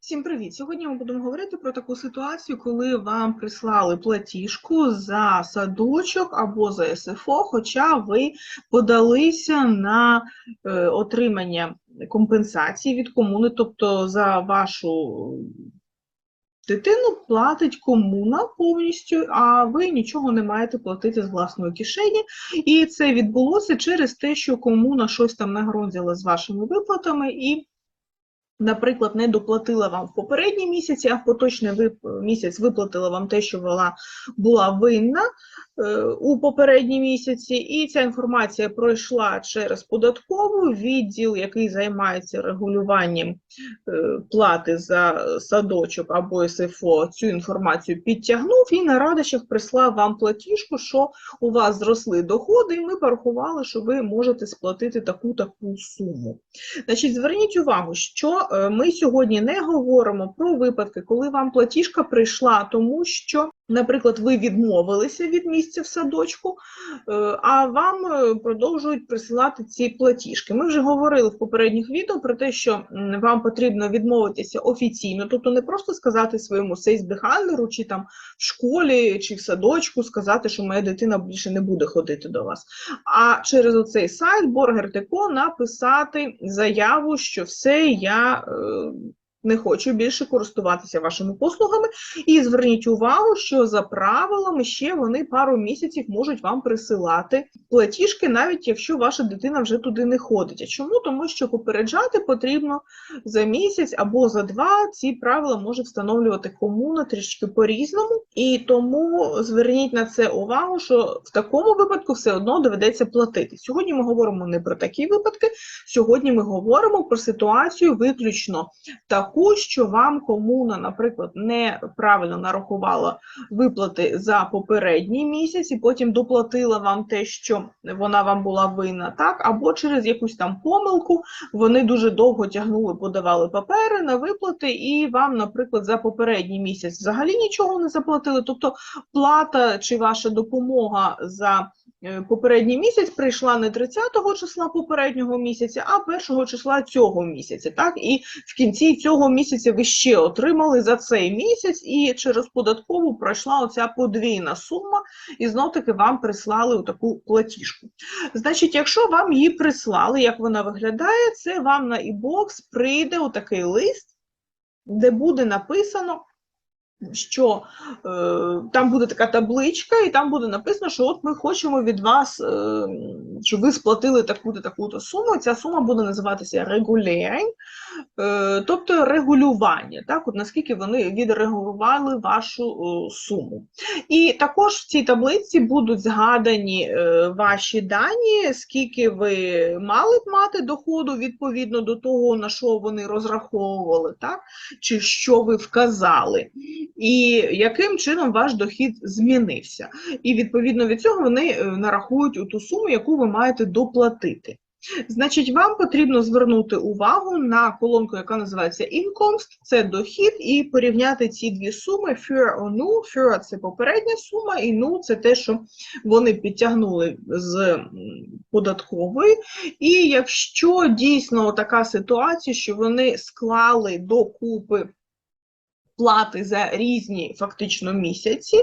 Всім привіт! Сьогодні ми будемо говорити про таку ситуацію, коли вам прислали платіжку за садочок або за СФО, хоча ви подалися на е, отримання компенсації від комуни, тобто за вашу дитину платить комуна повністю, а ви нічого не маєте платити з власної кишені. І це відбулося через те, що комуна щось там нагрозила з вашими виплатами і наприклад, не доплатила вам в попередній місяці, а в поточний вип- місяць виплатила вам те, що вона була винна е, у попередній місяці, і ця інформація пройшла через податкову відділ, який займається регулюванням е, плати за садочок або СФО, цю інформацію підтягнув і на радощах прислав вам платіжку, що у вас зросли доходи, і ми порахували, що ви можете сплатити таку таку суму. Значить, зверніть увагу, що ми сьогодні не говоримо про випадки, коли вам платіжка прийшла, тому що, наприклад, ви відмовилися від місця в садочку, е, а вам е, продовжують присилати ці платіжки. Ми вже говорили в попередніх відео про те, що вам потрібно відмовитися офіційно, тобто не просто сказати своєму сейсбехандеру, чи там в школі, чи в садочку сказати, що моя дитина більше не буде ходити до вас а через оцей сайт Borger.co написати заяву, що все, я е, не хочу більше користуватися вашими послугами. І зверніть увагу, що за правилами ще вони пару місяців можуть вам присилати платіжки, навіть якщо ваша дитина вже туди не ходить. А чому? Тому що попереджати потрібно за місяць або за два. Ці правила може встановлювати комуна трішки по-різному. І тому зверніть на це увагу, що в такому випадку все одно доведеться платити. Сьогодні ми говоримо не про такі випадки. Сьогодні ми говоримо про ситуацію виключно таку, що вам комуна, наприклад, неправильно нарахувала виплати за попередній місяць, і потім доплатила вам те, що вона вам була винна, так, або через якусь там помилку вони дуже довго тягнули, подавали папери на виплати, і вам, наприклад, за попередній місяць взагалі нічого не заплатили. Тобто плата чи ваша допомога за попередній місяць прийшла не 30-го числа попереднього місяця, а 1 числа цього місяця. Так? І в кінці цього місяця ви ще отримали за цей місяць, і через податкову пройшла оця подвійна сума, і знов таки вам прислали таку платіжку. Значить, якщо вам її прислали, як вона виглядає, це вам на e-box прийде отакий лист, де буде написано що е, там буде така табличка, і там буде написано, що от ми хочемо від вас, е, щоб ви сплатили таку-то таку-то суму. Ця сума буде називатися регулярень, тобто регулювання, так, от наскільки вони відрегулювали вашу е, суму. І також в цій таблиці будуть згадані е, ваші дані, скільки ви мали б мати доходу відповідно до того, на що вони розраховували, так, чи що ви вказали і яким чином ваш дохід змінився. І відповідно від цього вони е, нарахують ту суму, яку ви маєте доплатити. Значить, вам потрібно звернути увагу на колонку, яка називається Incomes, це дохід, і порівняти ці дві суми or NU. FUR – це попередня сума, і NU – це те, що вони підтягнули з податкової. І якщо дійсно така ситуація, що вони склали докупи плати за різні фактично місяці,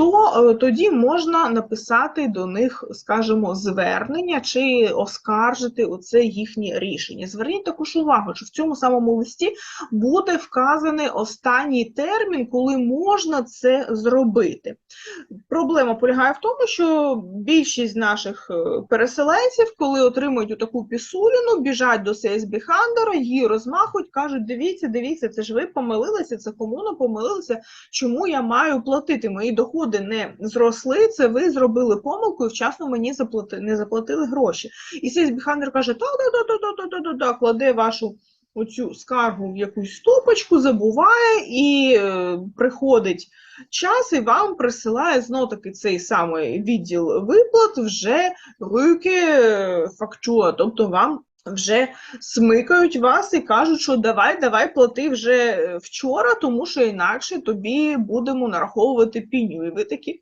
то е, тоді можна написати до них, скажімо, звернення чи оскаржити оце їхнє рішення. Зверніть також увагу, що в цьому самому листі буде вказаний останній термін, коли можна це зробити. Проблема полягає в тому, що більшість наших е, переселенців, коли отримують таку пісуліну, біжать до ССБ Хандера, її розмахують, кажуть: дивіться, дивіться, це ж ви помилилися, це комуна помилилася, чому я маю платити? Мої доходи доходи не зросли, це ви зробили помилку і вчасно мені заплатили, не заплатили гроші. І Сейс Біхандер каже: так, так, так, так, так, так, так, кладе вашу оцю скаргу в якусь стопочку, забуває, і е, приходить час, і вам присилає знов таки цей самий відділ виплат вже руки е, фактура, тобто вам вже смикають вас і кажуть, що давай, давай плати вже е, вчора, тому що інакше тобі будемо нараховувати піню. І ви такі,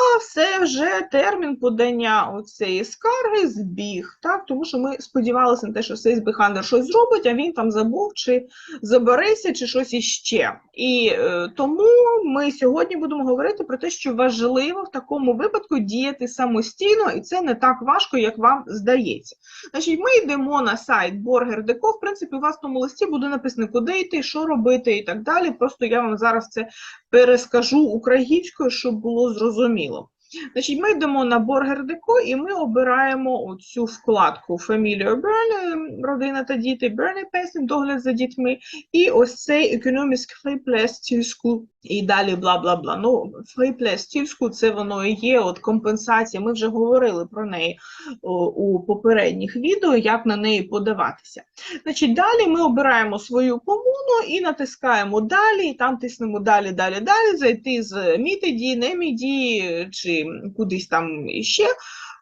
а все вже термін подання оцеї скарги збіг. Так? Тому що ми сподівалися на те, що цей збихандер щось зробить, а він там забув, чи забереться, чи щось іще. І е, тому ми сьогодні будемо говорити про те, що важливо в такому випадку діяти самостійно, і це не так важко, як вам здається. Значить, ми йдемо на сайт Borger.deco, В принципі, у вас в тому листі буде написано, куди йти, що робити і так далі. Просто я вам зараз це перескажу українською, щоб було зрозуміло. Значить, ми йдемо на Borger.deco і ми обираємо оцю вкладку Familiar Burn, родина та діти, Burn Pest, догляд за дітьми, і ось цей Economic Friplace Tilsku, і далі бла-бла-бла. Ну, Friplace Tilsku, це воно і є от компенсація, ми вже говорили про неї о, у попередніх відео, як на неї подаватися. Значить, далі ми обираємо свою комуну і натискаємо далі, і там тиснемо далі, далі, далі, зайти з мітиді, не міді чи кудись там іще.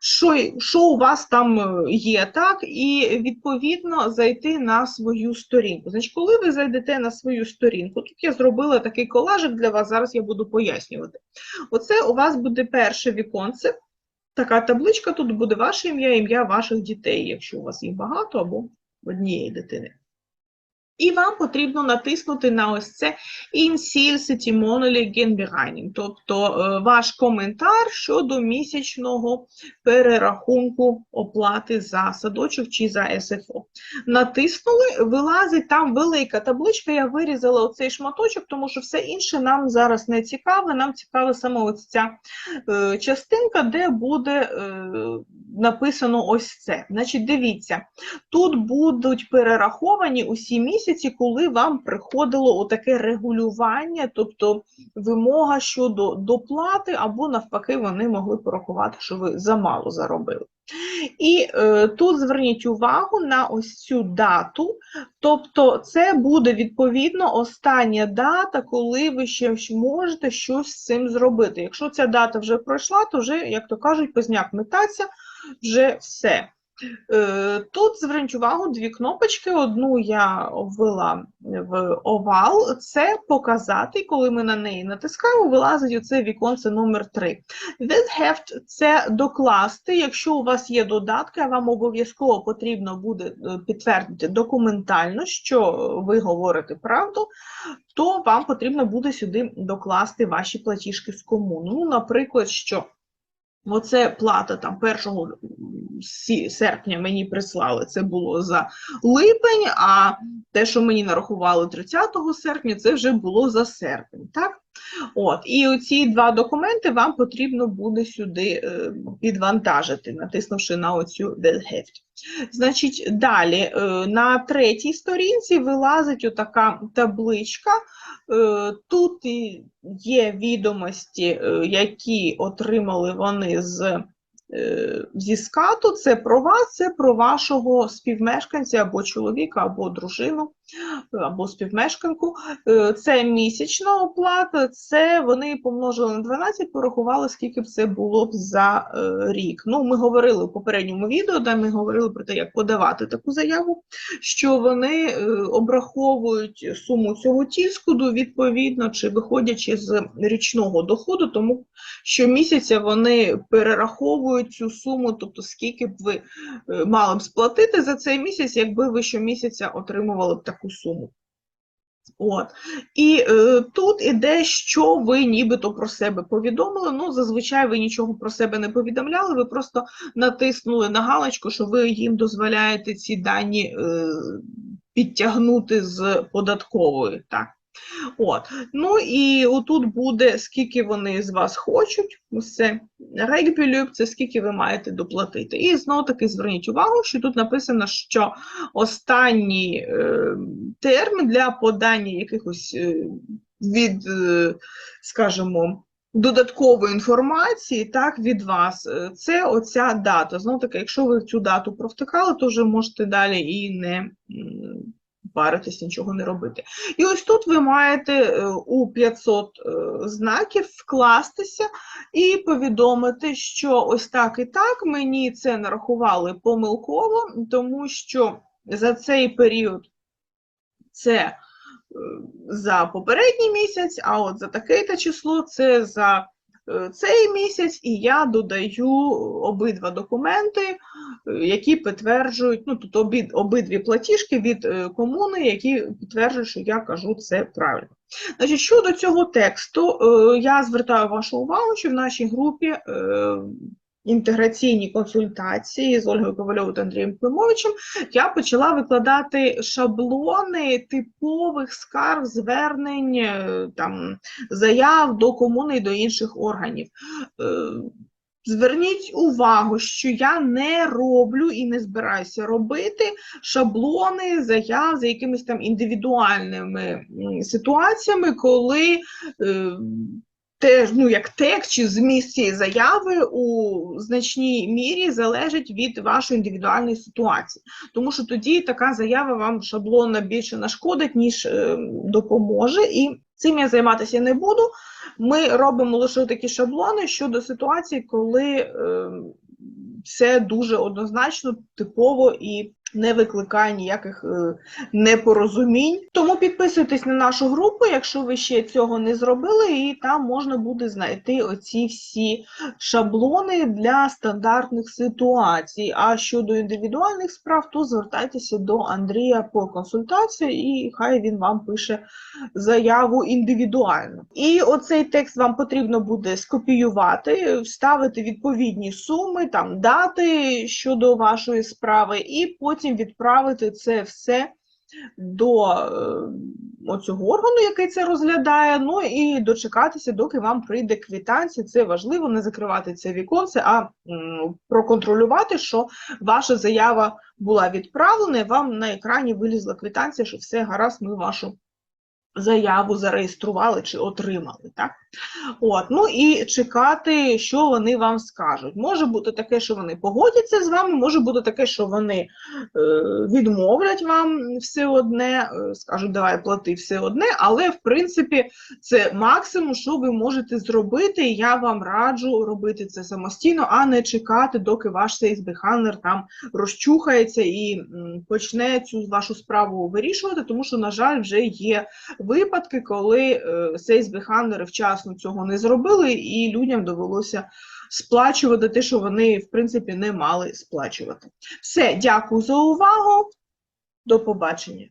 Що, що у вас там е, є, так, і відповідно зайти на свою сторінку. Значить, коли ви зайдете на свою сторінку, тут я зробила такий колажик для вас, зараз я буду пояснювати. Оце у вас буде перше віконце, така табличка, тут буде ваше ім'я, ім'я ваших дітей, якщо у вас їх багато або однієї дитини. І вам потрібно натиснути на ось це «Інсільситі Monthly тобто е, ваш коментар щодо місячного перерахунку оплати за садочок чи за СФО. Натиснули, вилазить там велика табличка, я вирізала оцей шматочок, тому що все інше нам зараз не цікаве, нам цікава саме ось ця е, частинка, де буде е, написано ось це. Значить, дивіться, тут будуть перераховані усі місяці, коли вам приходило отаке регулювання, тобто вимога щодо доплати, або навпаки, вони могли порахувати, що ви замало заробили. І е, тут зверніть увагу на ось цю дату, тобто це буде відповідно остання дата, коли ви ще можете щось з цим зробити. Якщо ця дата вже пройшла, то вже, як то кажуть, позняк метаться, вже все. Е, Тут зверніть увагу дві кнопочки. Одну я ввела в овал. Це показати, коли ми на неї натискаємо, вилазить оце віконце номер 3. With heft – це докласти. Якщо у вас є додатки, вам обов'язково потрібно буде е, підтвердити документально, що ви говорите правду, то вам потрібно буде сюди докласти ваші платіжки з комуну. Ну, наприклад, що Оце плата там 1 серпня мені прислали, це було за липень, а те, що мені нарахували 30 серпня, це вже було за серпень. так? От, І оці два документи вам потрібно буде сюди е, підвантажити, натиснувши на оцю Delheft. Значить, далі е, на третій сторінці вилазить отака табличка. Е, тут є відомості, які отримали вони з Е, зі скату, це про вас, це про вашого співмешканця або чоловіка, або дружину, або співмешканку. Е, це місячна оплата, це вони помножили на 12, порахували, скільки б це було б за е, рік. Ну, Ми говорили у попередньому відео, де ми говорили про те, як подавати таку заяву, що вони обраховують суму цього тіскуду, відповідно, чи виходячи з річного доходу, тому що місяця вони перераховують цю суму, тобто скільки б ви е, мали б сплатити за цей місяць, якби ви щомісяця отримували б таку суму. От. І е, тут іде, що ви нібито про себе повідомили. Ну, зазвичай ви нічого про себе не повідомляли, ви просто натиснули на галочку, що ви їм дозволяєте ці дані е, підтягнути з податкової. Так. От. Ну і отут буде, скільки вони з вас хочуть, все. Регбілюб це скільки ви маєте доплатити. І знову таки зверніть увагу, що тут написано, що останній е, термін для подання якихось е, від, е, скажімо, Додаткової інформації так, від вас, е, це оця дата. Знову таки, якщо ви цю дату провтикали, то вже можете далі і не паритись, нічого не робити. І ось тут ви маєте е, у 500 е, знаків вкластися і повідомити, що ось так і так мені це нарахували помилково, тому що за цей період це е, за попередній місяць, а от за таке-то число це за цей місяць, і я додаю обидва документи, е, які підтверджують, ну тут обід, обидві платіжки від е, комуни, які підтверджують, що я кажу це правильно. Значить, щодо цього тексту, е, я звертаю вашу увагу, що в нашій групі е, інтеграційні консультації з Ольгою Ковальовою та Андрієм Климовичем я почала викладати шаблони типових скарг, звернень, е, там, заяв до комуни і до інших органів. Е, Зверніть увагу, що я не роблю і не збираюся робити шаблони заяв за якимись там індивідуальними ситуаціями, коли е, теж, ну, як текст чи зміст цієї заяви у значній мірі залежить від вашої індивідуальної ситуації. Тому що тоді така заява вам шаблонна більше нашкодить, ніж е, допоможе. І цим я займатися не буду. Ми робимо лише такі шаблони щодо ситуації, коли е, все дуже однозначно, типово і не викликає ніяких е, непорозумінь. Тому підписуйтесь на нашу групу, якщо ви ще цього не зробили, і там можна буде знайти оці всі шаблони для стандартних ситуацій. А щодо індивідуальних справ, то звертайтеся до Андрія по консультації, і хай він вам пише заяву індивідуально. І оцей текст вам потрібно буде скопіювати, вставити відповідні суми, там дати щодо вашої справи, і потім відправити це все до е, оцього органу, який це розглядає, ну і дочекатися, доки вам прийде квитанція. Це важливо, не закривати це віконце, а проконтролювати, що ваша заява була відправлена, і вам на екрані вилізла квитанція, що все гаразд, ми вашу заяву зареєстрували чи отримали. Так? От, ну і чекати, що вони вам скажуть. Може бути таке, що вони погодяться з вами, може бути таке, що вони е, відмовлять вам все одне, е, скажуть, давай плати все одне, але в принципі це максимум, що ви можете зробити. Я вам раджу робити це самостійно, а не чекати, доки ваш сейсбеханер там розчухається і почне цю вашу справу вирішувати, тому що, на жаль, вже є випадки, коли е, сейсбеханери вчасно цього не зробили, і людям довелося сплачувати те, що вони, в принципі, не мали сплачувати. Все, дякую за увагу. До побачення.